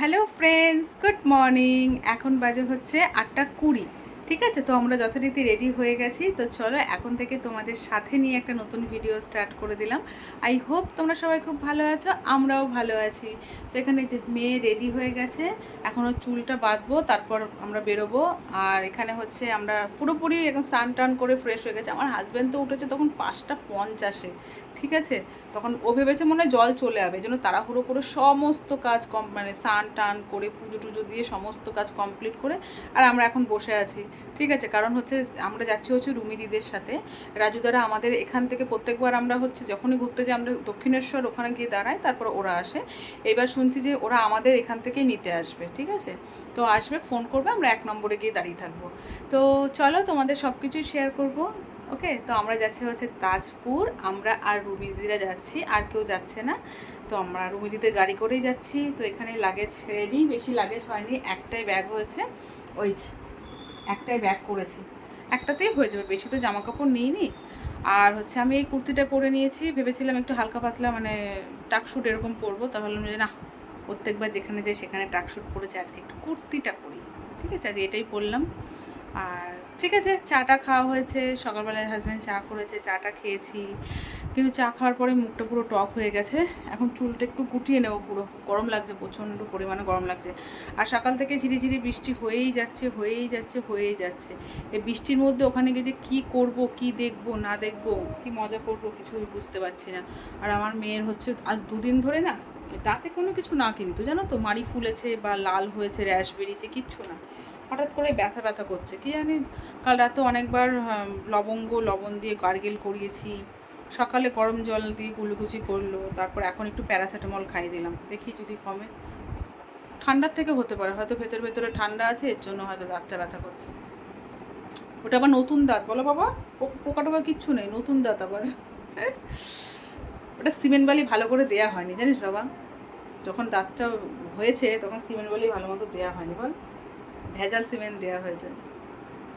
Hello friends good morning. এখন বাজে হচ্ছে আটটা কুড়ি। ঠিক আছে? তো আমরা যথারীতি রেডি হয়ে গেছি। তো চলো এখন থেকে তোমাদের সাথে নিয়ে একটা নতুন ভিডিও স্টার্ট করে দিলাম। আই হোপ তোমরা সবাই খুব ভালো আছো, আমরাও ভালো আছি। তো এখানে যে মেয়ে রেডি হয়ে গেছে এখনও চুলটা বাঁধবো, তারপর আমরা বেরোবো। আর এখানে হচ্ছে আমরা পুরোপুরি এখন স্নান টান করে ফ্রেশ হয়ে গেছে। আমার হাজব্যান্ড তো উঠেছে তখন পাঁচটা পঞ্চাশে, ঠিক আছে? তখন ও ভেবেছে মনে হয় জল চলে যাবে এই জন্য তাড়াহুড়ো করে সমস্ত কাজ কম মানে স্নান টান করে পুজো টুজো দিয়ে সমস্ত কাজ কমপ্লিট করে, আর আমরা এখন বসে আছি। ঠিক আছে, কারণ হচ্ছে আমরা যাচ্ছি হচ্ছে রুমিদিদের সাথে। রাজু দ্বারা আমাদের এখান থেকে প্রত্যেকবার আমরা হচ্ছে যখনই ঘুরতে যাই, আমরা দক্ষিণেশ্বর ওখানে গিয়ে দাঁড়াই, তারপর ওরা আসে। এবার শুনছি যে ওরা আমাদের এখান থেকেই নিতে আসবে, ঠিক আছে? তো আসবে, ফোন করবে, আমরা এক নম্বরে গিয়ে দাঁড়িয়ে থাকব। তো চলো তোমাদের সব কিছুই শেয়ার করব ওকে তো আমরা যাচ্ছি হচ্ছে তাজপুর, আমরা আর রুমিদিরা যাচ্ছি, আর কেউ যাচ্ছে না। তো আমরা রুমিদিদের গাড়ি করেই যাচ্ছি, তো এখানে লাগেজ রেডি বেশি লাগেজ হয়নি, একটাই ব্যাগ হয়েছে, ওই একটাই ব্যাগ করেছি একটাতেই হয়ে যাবে, বেশি তো জামা কাপড় নিইনি। আর হচ্ছে আমি এই কুর্তিটা পরে নিয়েছি, ভেবেছিলাম একটু হালকা পাতলা মানে টাকশুট এরকম পরবো তাহলে যে না, প্রত্যেকবার যেখানে যাই সেখানে টাকশুট পরেছি, আজকে একটু কুর্তিটা পরি। ঠিক আছে, আজ এটাই পরলাম। আর ঠিক আছে চাটা খাওয়া হয়েছে, সকালবেলায় হাজব্যান্ড চা করেছে চাটা খেয়েছি। কিন্তু চা খাওয়ার পরে মুখটা পুরো টক হয়ে গেছে। এখন চুলটা একটু গুটিয়ে নেব পুরো। গরম লাগছে, প্রচণ্ড পরিমাণে গরম লাগছে। আর সকাল থেকে ঝিরিঝিরি বৃষ্টি হয়েই যাচ্ছে হয়েই যাচ্ছে হয়েই যাচ্ছে। এই বৃষ্টির মধ্যে ওখানে গিয়ে যে কী করব, কী দেখব, না দেখব, কী মজা করব কিছুই বুঝতে পারছি না। আর আমার মেয়ের হচ্ছে আজ দুদিন ধরে না তাতে কোনো কিছু না কিন্তু, জানো তো, মাড়ি ফুলেছে বা লাল হয়েছে, র্যাশ বেরিয়েছে, কিচ্ছু না। হঠাৎ করে ব্যথা ব্যথা করছে। কি জানি, কাল রাতে অনেকবার লবঙ্গ, লবণ দিয়ে গার্গেল করিয়েছি সকালে গরম জল দিয়ে কুলুকুচি করল, তারপর এখন একটু প্যারাসিটামল খাইয়ে দিলাম। দেখি যদি কমে। ঠান্ডার থেকে হতে পারে, হয়তো ভেতর ভেতরে ঠান্ডা আছে, এর জন্য হয়তো দাঁতটা ব্যথা করছে। ওটা আবার নতুন দাঁত, বলো বাবা পোকা টোকা কিচ্ছু নেই, নতুন দাঁত আবার। ওটা সিমেন্ট বালি ভালো করে দেয়া হয়নি, জানিস বাবা। যখন দাঁতটা হয়েছে, তখন সিমেন্ট বালি ভালো মতো দেওয়া হয়নি, বল। ভেজাল সিমেন্ট দেওয়া হয়েছে।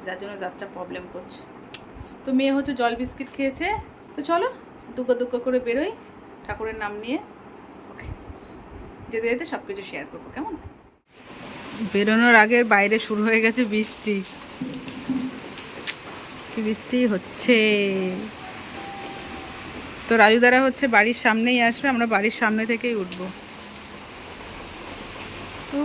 যার জন্য দাঁতটা প্রবলেম করছে। তো মেয়ে হচ্ছে জল বিস্কিট খেয়েছে তো চলো দুগ্গা দুগ্গা করে বেরোই, ঠাকুরের নাম নিয়ে। ওকে, যেতে যেতে সব কিছু শেয়ার করব, কেমন? বেরোনোর আগের বাইরে শুরু হয়ে গেছে বৃষ্টি। কি বৃষ্টি হচ্ছে? তো রাজুদারা হচ্ছে বাড়ির সামনেই আসবে, আমরা বাড়ির সামনে থেকেই উঠবো তো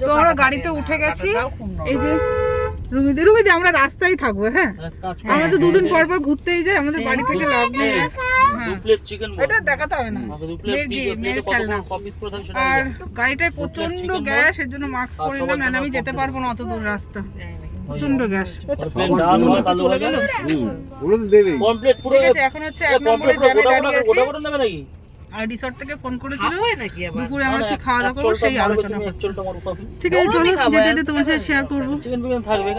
তো আমরা গাড়িতে উঠে গেছি। এই যে রুমিদি রুমিদি আমরা রাস্তায় থাকব হ্যাঁ? আমরা তো দুদিন পর পর ঘুরতেই যাই আমাদের বাড়ি থেকে লাভ নেই। হ্যাঁ। এটা দেখাতে হবে না। আর গাড়িটায় প্রচণ্ড গ্যাস এর জন্য মাস্ক পরে না আমি যেতে পারব না অত দূর রাস্তা। প্রচণ্ড গ্যাস চলে গেল। এখন হচ্ছে এক নম্বরে জ্যামে দাঁড়িয়ে আছি। আর রিসর্ট থেকে ফোন করেছিল। দুপুরে আমরা কি খাওয়া দাওয়া করব সেই আলোচনা ঠিক আছে চলো যেতে যেতে তোমার সাথে শেয়ার করব। চিকেন থাকবে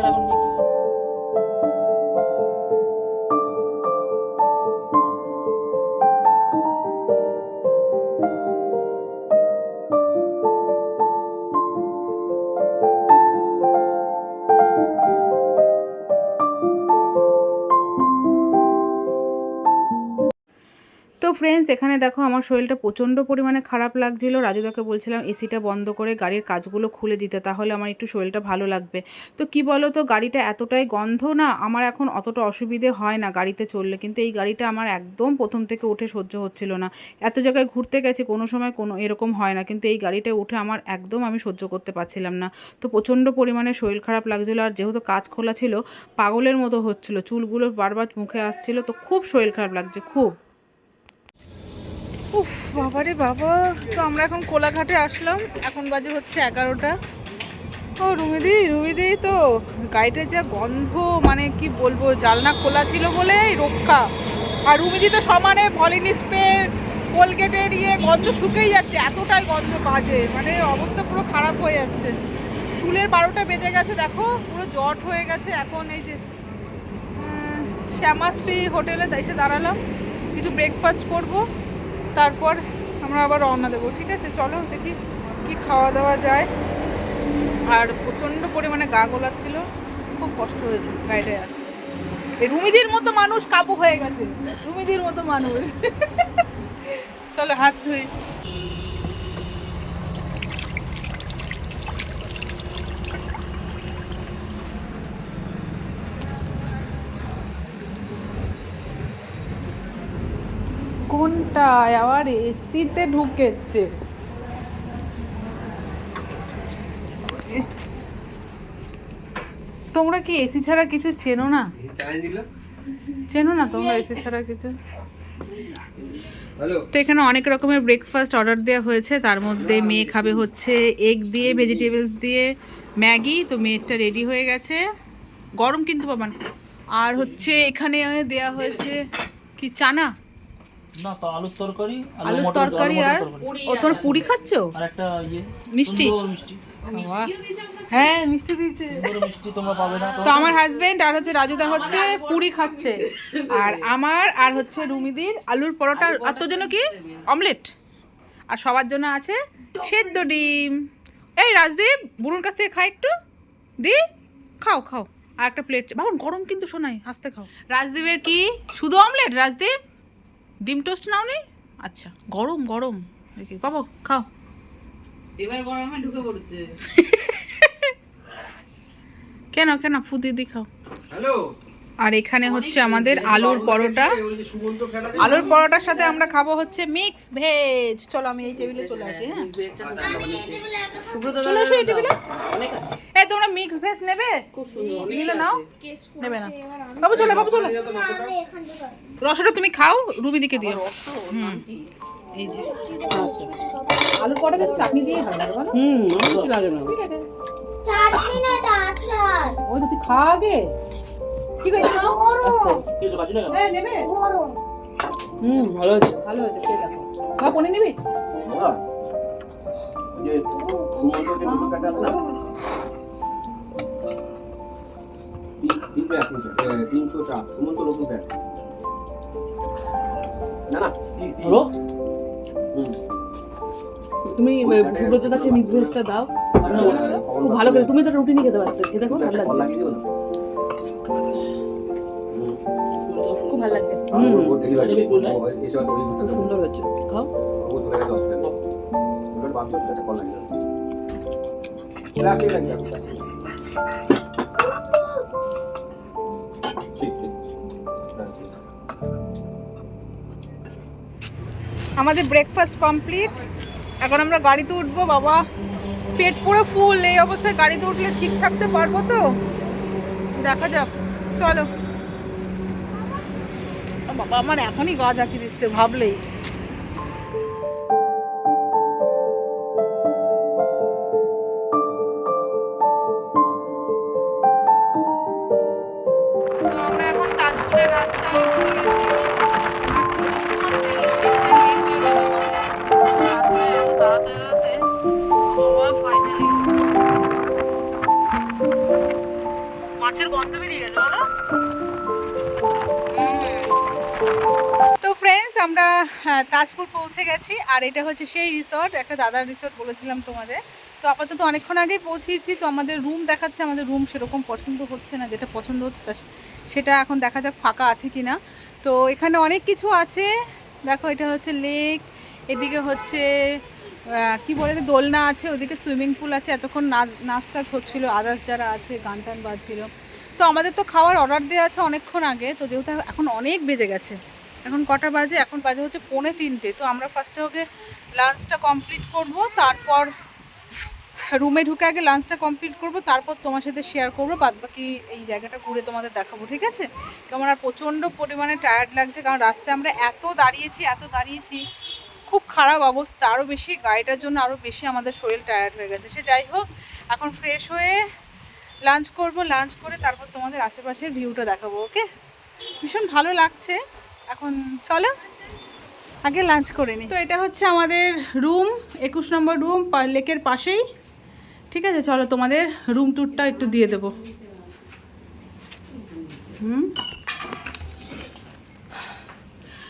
ফ্রেন্ডস এখানে দেখো আমার শরীরটা প্রচণ্ড পরিমাণে খারাপ লাগছিল। রাজুদাকে বলছিলাম, এসিটা বন্ধ করে গাড়ির কাজগুলো খুলে দিতে, তাহলে আমার একটু শরীরটা ভালো লাগবে। তো কি বলো তো গাড়িটা এতটাই গন্ধ না, আমার এখন অতটা অসুবিধে হয় না গাড়িতে চললে কিন্তু এই গাড়িটা আমার একদম প্রথম থেকে উঠে সহ্য হচ্ছিল না। এত জায়গায় ঘুরতে গেছি, কোনো সময় কোনো এরকম হয় না। কিন্তু এই গাড়িটা উঠে আমার একদম আমি সহ্য করতে পারছিলাম না। তো প্রচণ্ড পরিমাণে শরীর খারাপ লাগছিল, আর যেহেতু কাজ খোলা ছিল, পাগলের মতো হচ্ছিল। চুলগুলো বারবার মুখে আসছিল, তো খুব শরীর খারাপ লাগছে, খুব। উফ, বাবারে বাবা। তো আমরা এখন কোলাঘাটে আসলাম। এখন বাজে হচ্ছে এগারোটা। ও, রুমিদি রুমিদি, তো গাড়িটা যা গন্ধ মানে কি বলব জালনা খোলা ছিল বলে রক্ষা। আর রুমিদি তো সমানে ভলিনি স্প্রে কোলগেটের ইয়ে গন্ধ শুকেই যাচ্ছে, এতটাই গন্ধ বাজে। মানে অবস্থা পুরো খারাপ হয়ে যাচ্ছে। চুলের বারোটা বেজে গেছে, দেখো, পুরো জট হয়ে গেছে। এখন এই যে শ্যামাশ্রী হোটেলে এসে দাঁড়ালাম। কিছু ব্রেকফাস্ট করব। তারপর আমরা আবার রওনা দেবো, ঠিক আছে? চলো দেখি কি খাওয়া দাওয়া যায়। আর প্রচণ্ড পরিমাণে গা ছিল খুব কষ্ট হয়েছে গাড়িটায় আসতে। রুমিদের মতো মানুষ কাবু হয়ে গেছে, রুমিদির মতো মানুষ। চলো হাত ধুই। কোনটায়? আবার এসিতে ঢুকেছে। তোমরা কি এসি ছাড়া কিছু চেনো না? চেনো না তোমরা এসি ছাড়া কিছু? তো এখানে অনেক রকমের ব্রেকফাস্ট অর্ডার দেওয়া হয়েছে। তার মধ্যে মেয়ে খাবে হচ্ছে এগ দিয়ে ভেজিটেবলস দিয়ে। ম্যাগি তো মেয়েরটা রেডি হয়ে গেছে। গরম কিন্তু পাবান আর হচ্ছে এখানে দেয়া হয়েছে কি চানা? না তো আলুর তরকারি আলুর তরকারি আর মটর ও তোর পুরি খাচ্ছ? আর একটা ইয়ে মিষ্টি? হ্যাঁ মিষ্টি দিয়েছে। মিষ্টি তোমরা পাবে না। তো আমার হাজবেন্ড আর হচ্ছে রাজুদা হচ্ছে পুরি খাচ্ছে। আর আমার আর হচ্ছে রুমিদির আলুর পরোটা আর তোর জন্য কি? অমলেট আর সবার জন্য আছে সেদ্ধ ডিম। এই রাজদীপ বুনুর কাছ থেকে খাই একটু। দি খাও খাও। আর একটা প্লেট বাবন গরম কিন্তু শোনাই আস্তে খাও। রাজদীপের কি? শুধু অমলেট রাজদীপ? ডিম টোস্ট নাও নি আচ্ছা গরম গরম। দেখি বাবা খাও। এবার গরমে ঢুকে পড়ছে। কেন কেন? ফুদি দি খাও। হ্যালো? আর এখানে হচ্ছে আমাদের আলুর পরোটা। আলুর পরোটার সাথে আমরা খাব হচ্ছে মিক্স ভেজ চলো আমি এই টেবিলে চলে আসি হ্যাঁ? চলে এই টেবিলে এই তোমরা মিক্স ভেজ নেবে? খুব সুন্দর অনেক নিলে নাও। নেবে না। বাবু চলো বাবু চলো। রসটা তুমি খাও রুবিদিকে দিও। এই যে। আলুর পরোটা চাটনি দিয়ে ভালো হুম লাগে না। ঠিক আছে। চাটনি না আচার ওই তুই খা আগে। ঠিক আছে হুম ভালো আছে ভালো হয়েছে খেয়ে দেখো খাও পনির নিবি তিনশো চার সুমন্ত নতুন ফ্যাট না না সি সি তুমি সুব্রত মিক্স ভেজটা দাও খুব ভালো করে। তুমি তো রুটি নিয়ে খেতে পারতে খেতে খুব ভালো লাগছে ঠিক আমাদের ব্রেকফাস্ট কমপ্লিট এখন আমরা গাড়িতে উঠবো বাবা। পেট পুরো ফুল এই অবস্থায় গাড়িতে উঠলে ঠিক থাকতে পারব তো? দেখা যাক। চলো। বাবা আমার এখনই গা ঝাঁকি দিচ্ছে ভাবলেই। তো আমরা এখন তাজপুরের রাস্তায় আমরা হ্যাঁ, তাজপুর পৌঁছে গেছি। আর এটা হচ্ছে সেই রিসর্ট একটা দাদার রিসর্ট বলেছিলাম তোমাদের। তো আপাতত অনেকক্ষণ আগেই পৌঁছেছি তো আমাদের রুম দেখাচ্ছে আমাদের রুম সেরকম পছন্দ হচ্ছে না যেটা পছন্দ হচ্ছে সেটা এখন দেখা যাক ফাঁকা আছে কি না তো এখানে অনেক কিছু আছে। দেখো এটা হচ্ছে লেক এদিকে হচ্ছে কি বলে দোলনা আছে ওদিকে সুইমিং পুল আছে। এতক্ষণ নাচ নাচ টাচ হচ্ছিল আদার্স যারা আছে গান টান বাজছিল। তো আমাদের তো খাওয়ার অর্ডার দেওয়া আছে অনেকক্ষণ আগে তো যেহেতু এখন অনেক বেজে গেছে। এখন কটা বাজে? এখন বাজে হচ্ছে পৌনে তিনটে। তো আমরা ফার্স্টে ওকে লাঞ্চটা কমপ্লিট করব, তারপর রুমে ঢুকে আগে লাঞ্চটা কমপ্লিট করব, তারপর তোমার সাথে শেয়ার করব বাদ বাকি এই জায়গাটা ঘুরে তোমাদের দেখাবো, ঠিক আছে? কেমন আর প্রচণ্ড পরিমাণে টায়ার্ড লাগছে, কারণ রাস্তায় আমরা এত দাঁড়িয়েছি এত দাঁড়িয়েছি, খুব খারাপ অবস্থা আরও বেশি, গাড়িটার জন্য আরও বেশি আমাদের শরীর টায়ার্ড হয়ে গেছে। সে যাই হোক, এখন ফ্রেশ হয়ে লাঞ্চ করব লাঞ্চ করে তারপর তোমাদের আশেপাশের ভিউটা দেখাবো ওকে ভীষণ ভালো লাগছে। এখন চলো, আগে লাঞ্চ করে নিই তো এটা হচ্ছে আমাদের রুম একুশ নম্বর রুম লেকের পাশেই। ঠিক আছে, চলো তোমাদের রুম ট্যুরটা একটু দিয়ে দেবো। হুম?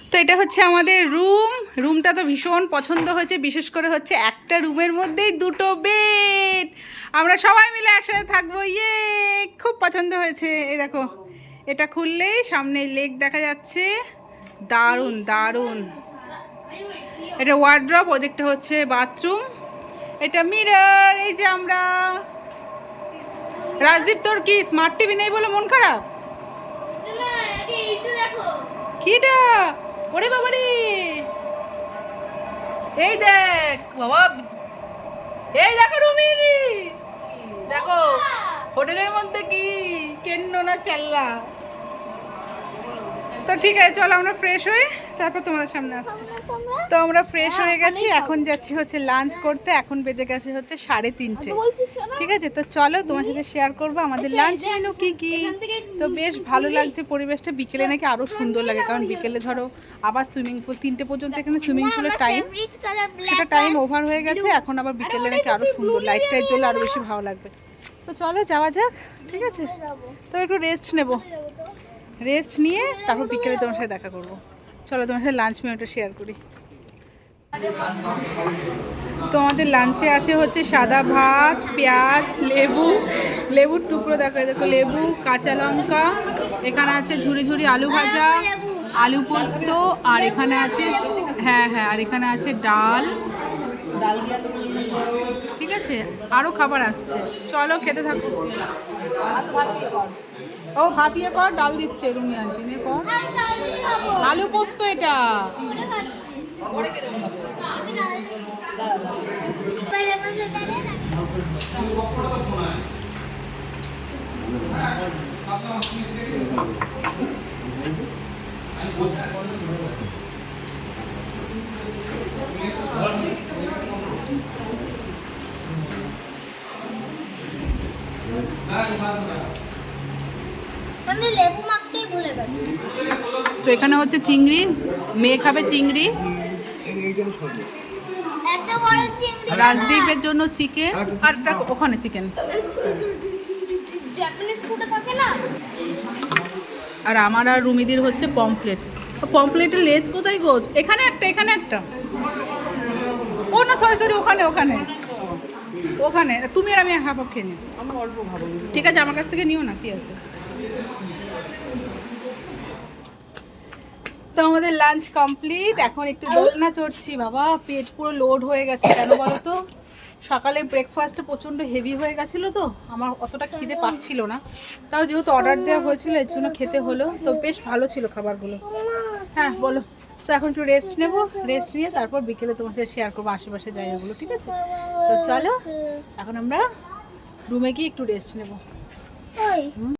তো এটা হচ্ছে আমাদের রুম রুমটা তো ভীষণ পছন্দ হয়েছে, বিশেষ করে হচ্ছে একটা রুমের মধ্যেই দুটো বেড আমরা সবাই মিলে একসাথে থাকব ইয়ে খুব পছন্দ হয়েছে। এই দেখো, এটা খুললেই সামনে লেক দেখা যাচ্ছে। দারুণ দারুণ। এটা ওয়ার্ড্রপ ওদিকটা হচ্ছে বাথরুম এটা মিরর এই যে আমরা। রাজদীপ, তোর কি স্মার্ট টিভি নেই বলে মন খারাপ? কিটা ওরে বাবা রে এই দেখ, বাবা। এই দেখো রুমি দেখো, হোটেলের মধ্যে কি কেন্ন না চাল্লা। তো ঠিক আছে চলো আমরা ফ্রেশ হয়ে তারপর তোমাদের সামনে আসছি। তো আমরা ফ্রেশ হয়ে গেছি এখন যাচ্ছি হচ্ছে লাঞ্চ করতে এখন বেজে গেছে হচ্ছে সাড়ে তিনটে। ঠিক আছে তো চলো তোমার সাথে শেয়ার করব আমাদের লাঞ্চ মেনু কি কি? তো বেশ ভালো লাগছে পরিবেশটা বিকেলে নাকি আরও সুন্দর লাগে কারণ বিকেলে ধরো আবার সুইমিং পুল তিনটে পর্যন্ত এখানে সুইমিং পুলের টাইম সেটা টাইম ওভার হয়ে গেছে এখন আবার বিকেলে নাকি আরও সুন্দর লাইট টাইট জ্বলে আরও বেশি ভালো লাগবে। তো চলো যাওয়া যাক ঠিক আছে। তো একটু রেস্ট নেব। রেস্ট নিয়ে তারপর বিকেলে তোমার সাথে দেখা করব। চলো, তোমার সাথে লাঞ্চ মেনুটা শেয়ার করি। তো আমাদের লাঞ্চে আছে হচ্ছে সাদা ভাত, পেঁয়াজ, লেবু। লেবুর টুকরো দেখো দেখো, লেবু, কাঁচা লঙ্কা। এখানে আছে ঝুড়ি ঝুড়ি আলু ভাজা, আলু পোস্ত, আর এখানে আছে হ্যাঁ হ্যাঁ আর এখানে আছে ডাল। ডাল ঠিক আছে? আরও খাবার আসছে। চলো, খেতে থাকো। ও ভাত ইয়ে কর ডাল দিচ্ছে রুমি আন্টি নে কর। আলু পোস্ত এটা। আমি লেবু মাখতেই ভুলে গেছি তো এখানে হচ্ছে চিংড়ি মেয়ে খাবে চিংড়ি। এত বড় চিংড়ি রাজদীপের জন্য চিকেন আর ওখানে চিকেন জাপানিজ ফুটে থাকে না? আর আমার আর রুমিদির হচ্ছে পমপ্লেট পমপ্লেটের লেজ কোথায় গো? এখানে একটা এখানে একটা। ও না সরি সরি ওখানে ওখানে। ওখানে। তুমি আর আমি হাফ হাফ খেয়ে নিই। আমি অল্প খাব। ঠিক আছে আমার কাছ থেকে নিও না কি আছে? তো আমাদের লাঞ্চ কমপ্লিট এখন একটু দোলনা চড়ছি বাবা পেট পুরো লোড হয়ে গেছে কেন বলো তো সকালে ব্রেকফাস্টটা প্রচণ্ড হেভি হয়ে গেছিল তো আমার অতটা খিদে পাচ্ছিল না। তাও যেহেতু অর্ডার দেওয়া হয়েছিল এর জন্য খেতে হলো। তো বেশ ভালো ছিল খাবারগুলো। হ্যাঁ বলো। তো এখন একটু রেস্ট নেব রেস্ট নিয়ে তারপর বিকেলে তোমার সাথে শেয়ার করব আশেপাশে জায়গাগুলো ঠিক আছে? তো চলো এখন আমরা রুমে গিয়ে একটু রেস্ট নেব।